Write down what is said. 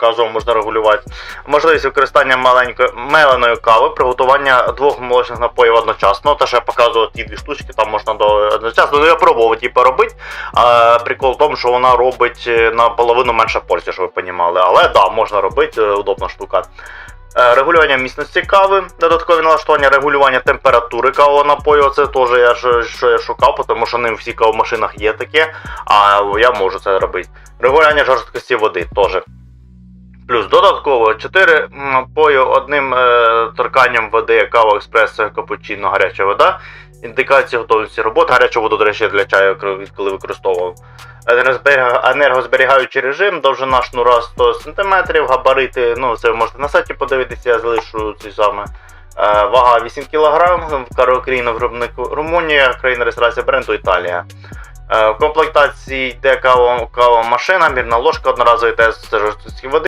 показував, можна регулювати. Можливість використання маленької меленої кави, приготування двох молочних напоїв одночасно. Те, що я показував ті дві штучки, там можна до одночасно. Ну я пробував типу, робити. А, прикол в тому, що вона робить е, наполовину менше порції, щоб ви розуміли. Але да, можна робити, е, удобна штука. Е, Регулювання міцності кави, додаткові налаштування, регулювання температури кавового напою. Це теж я що я шукав, тому що ним всі кавомашинах є таке, а я можу це робити. Регулювання жорсткості води теж. Плюс додатково 4 напої одним е, торканням води, кава, еспресо, капучино, гаряча вода. Індикація готовності роботи. Гарячу воду, до речі, для чаю коли використовував. Енергозберігаючий режим, довжина шнура 100 см, габарити, ну це ви можете на сайті подивитися, я залишу ці саме. Е, Вага 8 кг, країна виробнику Румунія, країна реєстрації бренду Італія. Е, В комплектації йде кава, кава машина, мірна ложка, одноразовий тест жорсткості води.